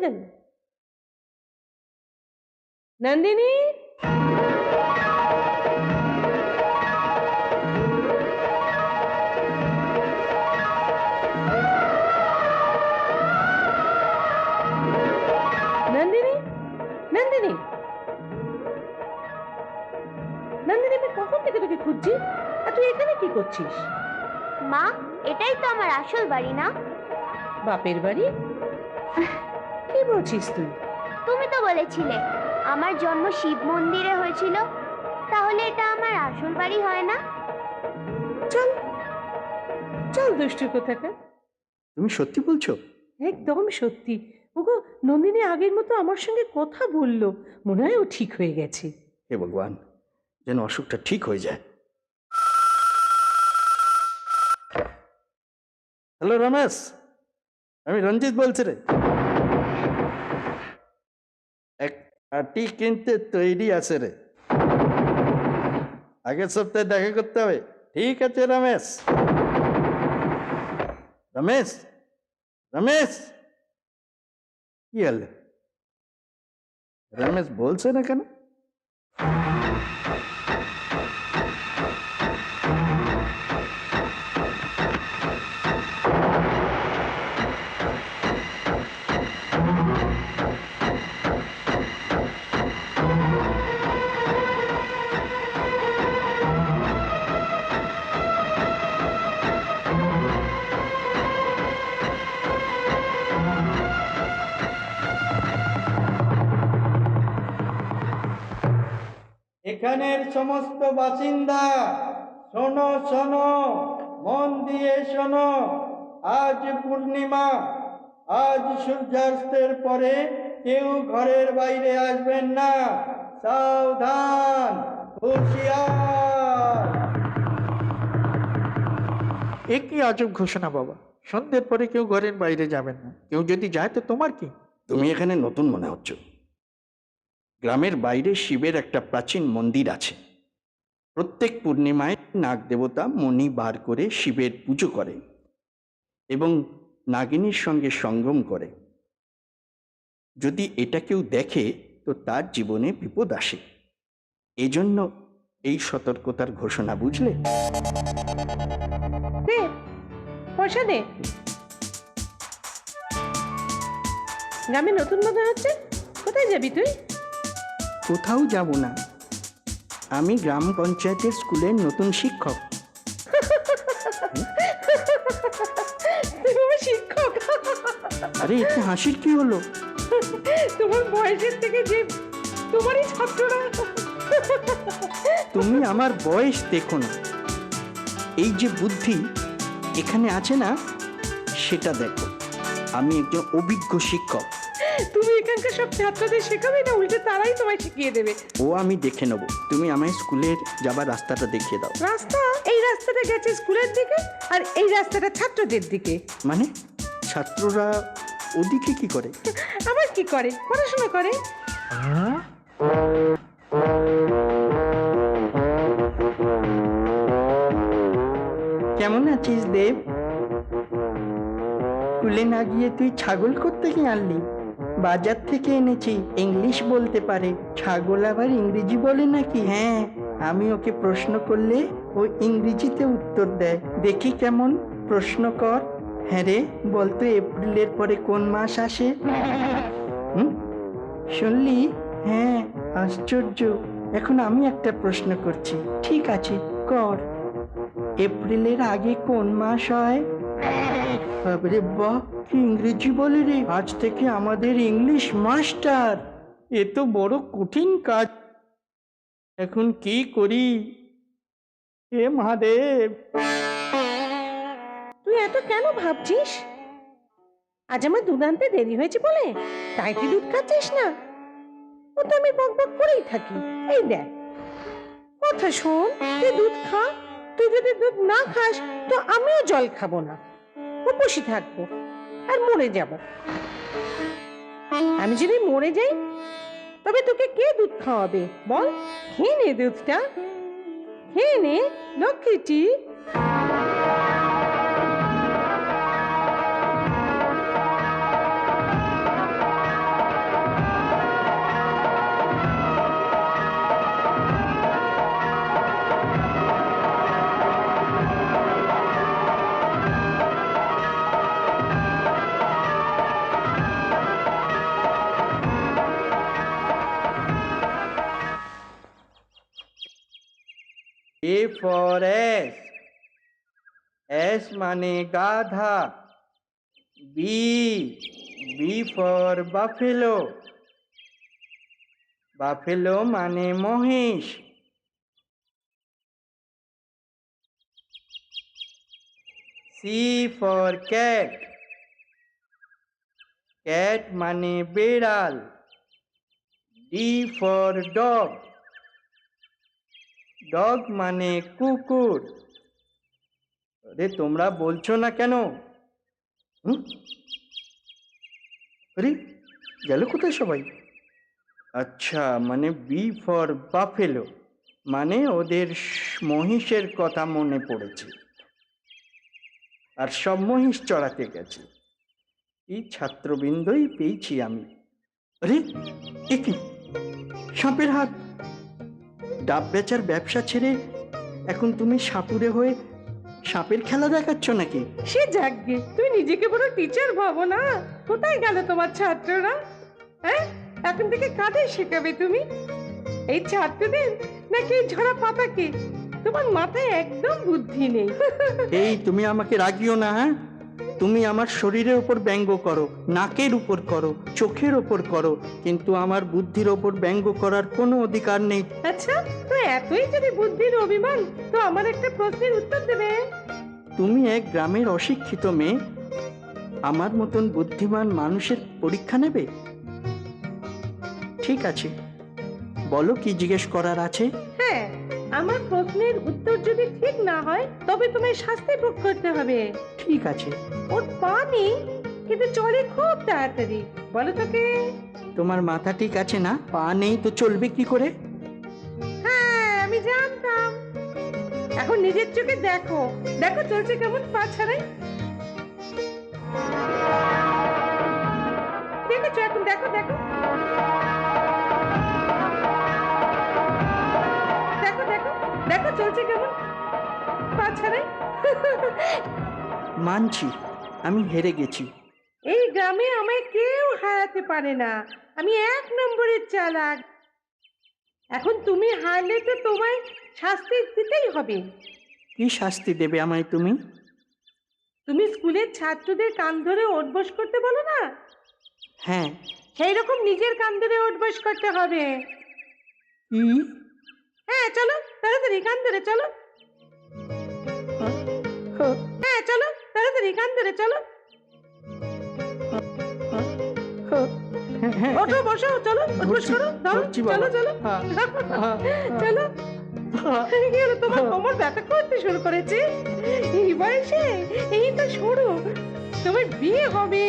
কোথায় গেল নন্দিনী? নন্দিনী? নন্দিনী আমি কখন থেকে তোকে খুঁজছি? আর তুই এখানে কি করছিস? মা এটাই তো আমার আসল বাড়ি না? বাপের বাড়ি? বলছিস তুই? তুমি তো বলেছিলে আমার জন্ম শিব মন্দিরে হয়েছিল তাহলে এটা আমার আসল বাড়ি হয় না? চল চল দুষ্টু কোথাকার। তুমি সত্যি বলছো? একদম সত্যি। ওগো নন্দিনী আগের মতো আমার সঙ্গে কথা বলল মনে হয় ও ঠিক হয়ে গেছে। হে ভগবান যেন অসুখটা ঠিক হয়ে যায়। হ্যালো রমেশ আমি রঞ্জিত বলছি রে। আটি কিনতে তৈরি আছে রে। আগের সপ্তাহে দেখা করতে হবে। ঠিক আছে, রমেশ। রমেশ রমেশ। কি হলে? রমেশ বলছে না কেন? এখানের সমস্ত বাসিন্দা শোনো শোনো মন দিয়ে শোনো আজ পূর্ণিমা আজ সূর্যাস্তের পরে কেউ ঘরের বাইরে আসবেন না। সাবধান হুঁশিয়ার। এ কি আজব ঘোষণা বাবা? সন্ধ্যের পরে কেউ ঘরের বাইরে যাবেন না। কেউ যদি যায় তো তোমার কি? তুমি এখানে নতুন মনে হচ্ছ। গ্রামের বাইরে শিবের একটা প্রাচীন মন্দির আছে। প্রত্যেক পূর্ণিমায় নাগ দেবতা মণি বার করে শিবের পুজো করে এবং নাগিনীর সঙ্গে সঙ্গম করে। যদি এটা কেউ দেখে, তো তার জীবনে বিপদ আসে। এজন্য এই সতর্কতার ঘোষণা, বুঝলে? গ্রামে নতুন মতন হচ্ছে কোথায় যাবি তুই? কোথাও যাব না। আমি গ্রাম পঞ্চায়েতের স্কুলের নতুন শিক্ষক। শিক্ষক? আরে এতে হাসির কি হলো? তোমার বয়সের থেকে যে তোমারই ছাত্ররা। তুমি আমার বয়স দেখো না। এই যে বুদ্ধি এখানে আছে না সেটা দেখো। আমি একজন অভিজ্ঞ শিক্ষক। তুমি এখানকার সব ছাত্রদের শেখাবে না? উল্টে তারাই তোমায় শিখিয়ে দেবে। ও আমি দেখে নেব। তুমি আমায় স্কুলের যাবার রাস্তাটা দেখিয়ে দাও। রাস্তা? এই রাস্তাটা গেছে স্কুলের দিকে? আর এই রাস্তাটা ছাত্রদের দিকে? মানে? ছাত্ররা ওদিকে কি করে? আবার কি করে? পড়াশোনা করে? কেমন আছিস দেব? স্কুলে না গিয়ে তুই ছাগল করতে কি আনলি? বাজার থেকে এনেছি। ইংলিশ বলতে পারে। ছাগল আবার ইংরেজি বলে নাকি? হ্যাঁ আমি ওকে প্রশ্ন করলে ও ইংরেজিতে উত্তর দেয়। দেখি কেমন? প্রশ্ন কর। হ্যাঁ রে, বলতো এপ্রিলের পরে কোন মাস আসে? শুনলি? হ্যাঁ আশ্চর্য। এখন আমি একটা প্রশ্ন করছি। ঠিক আছে, কর। এপ্রিলের আগে কোন মাস হয়? বাবরে বাহ কি ইংরেজি বলে রে? আজ থেকে আমাদের ইংলিশ মাস্টার এ তো বড় কঠিন কাজ। এখন কি করি? হে মহাদেব। তুই এত কেন ভাবছিস? আজ আমার দুধ আনতে দেরি হয়েছে বলে? তাই তুই দুধ খাচ্ছিস না? ও তো আমি বক বক করেই থাকি। এই দেখ। কথা শোন, তুই দুধ খা। তুই যদি দুধ না খাস, তো আমিও জল খাব না। উপসী থাকব আর মরে যাব। আমি যদি মরে যাই, তবে তোকে কে দুধ খাওয়াবে? বল, খেয়ে নে দুধটা। খেয়ে নে লক্ষ্মীটি। এ ফর এস এস মানে গাধা B B for buffalo buffalo মানে মহিষ সি ফর ক্যাট ক্যাট মানে বেড়াল ডি ফর ডগ ডগ মানে কুকুর। আরে, তোমরা বলছো না কেন? আরে, গেল কোথায় সবাই? আচ্ছা মানে বি ফর বাফেলো মানে ওদের মহিষের কথা মনে পড়েছে। আর সব মহিষ চড়াতে গেছে। এই ছাত্রবৃন্দই পেয়েছি আমি। আরে, এ সাপের হাত! ডাব বেচার ব্যবসা ছেড়ে এখন তুমি সাপুরে হয়ে সাপের খেলা দেখাচ্ছ নাকি? সে যাকগে তুমি নিজেকে বড় টিচার ভাবো না? কোথায় গেল তোমার ছাত্ররা? হ্যাঁ? এখন থেকে কাদের শেখাবে তুমি? এই ছাত্রদের নাকি এই ঝরা পাতাকে? তোমার মাথায় একদম বুদ্ধি নেই। এই তুমি আমাকে রাগিও না হ্যাঁ? তুমি আমার শরীরের ওপর ব্যঙ্গ করো নাকের উপর করো চোখের ওপর করো কিন্তু আমার বুদ্ধির ওপর ব্যঙ্গ করার কোনো অধিকার নেই। আচ্ছা তো এতই যদি বুদ্ধির অভিমান তো আমার একটা প্রশ্নের উত্তর দেবে। তুমি এক গ্রামের অশিক্ষিত মেয়ে আমার মতন বুদ্ধিমান মানুষের পরীক্ষা নেবে? ঠিক আছে বলো কি জিজ্ঞেস করার আছে? আমার প্রশ্নের উত্তর যদি ঠিক না হয় তবে তোমায় শাস্তি ভোগ করতে হবে। ঠিক আছে। ওর পা নেই কিন্তু চলে খুব তাড়াতাড়ি। বলো তোকে। তোমার মাথা ঠিক আছে না? পা নেই তো চলবে কি করে? হ্যাঁ আমি জানতাম। এখন নিজের চোখে দেখো। দেখো চলছে কেমন পা ছাড়াই। দেখেছ এখন? দেখো দেখো। দেখো চলছে কেমন? পা ছাড়াই মানছি আমি হেরে গেছি। এই গ্রামে আমায় কেউ হারাতে পারে না। আমি এক নম্বরের চালাক। এখন তুমি হারলে তো তোমায় শাস্তি দিতেই হবে। কি শাস্তি দেবে আমায় তুমি? তুমি স্কুলের ছাত্রদের কান ধরে ওঠবস করতে বলো না? হ্যাঁ। সেই রকম নিজের কান ধরে ওঠবস করতে হবে। কি? হ্যাঁ চলো তাড়াতাড়ি কান ধরে চলো। হ্যাঁ চলো তাড়াতাড়ি কান ধরে চলো। ওঠো বসো চলো উঠবস করো। চলো চলো। হ্যাঁ, হ্যাঁ, চলো। তোমার কোমর ব্যথা করতে শুরু করেছে? এই বয়সে এই তো শুরু তোমার বিয়ে হবে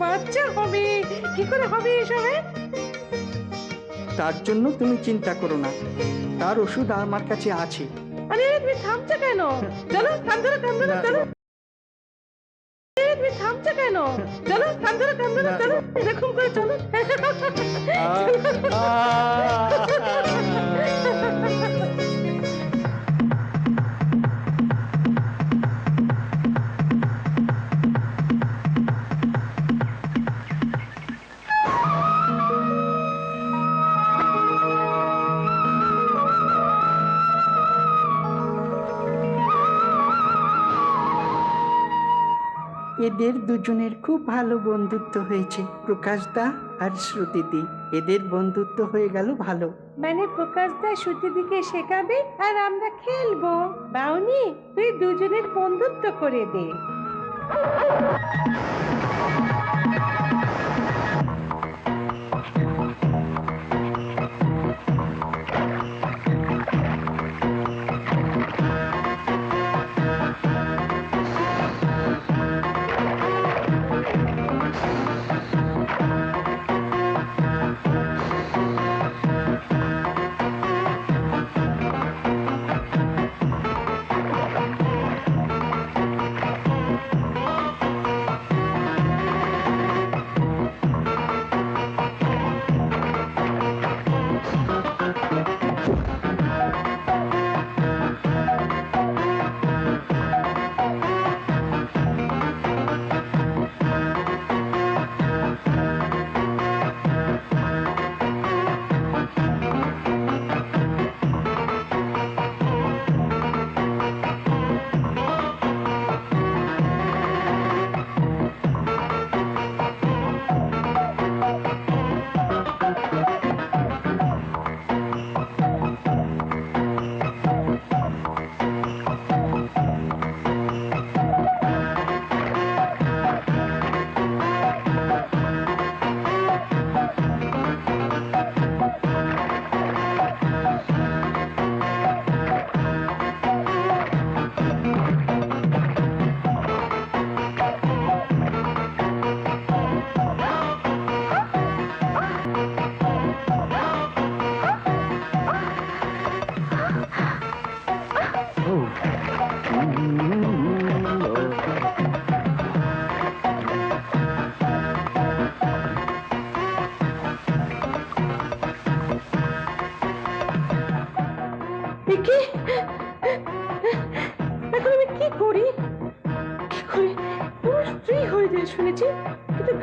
বাচ্চা হবে কি করে হবে এসব? হ্যাঁ? তার জন্য তুমি চিন্তা করো না। তার ওষুধ আমার কাছে আছে। আরে তুমি থামছো কেন? চলো থাম ধরো থাম ধরো চলো। তুমি থামছো কেন? চলো থাম ধরো থাম ধরো চলো। এরকম করে চলো। এদের দুজনের খুব ভালো বন্ধুত্ব হয়েছে, প্রকাশদা আর শ্রুতিদি। এদের বন্ধুত্ব হয়ে গেল ভালো। মানে প্রকাশ দা দিকে শেখাবে আর আমরা খেলব। বাউনি, তুই দুজনের বন্ধুত্ব করে দে।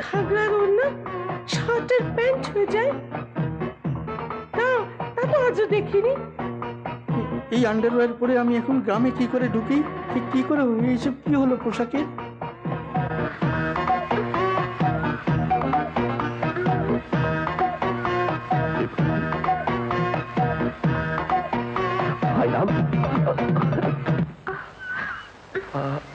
ঘাগড়ার ওড়না শার্টের প্যান্ট হয়ে যায়। না তা তো আজও দেখিনি। এই আন্ডারওয়্যার পরে আমি এখন গ্রামে কি করে ঢুকি? কি করে এইসব কি হলো পোশাকের? Uh...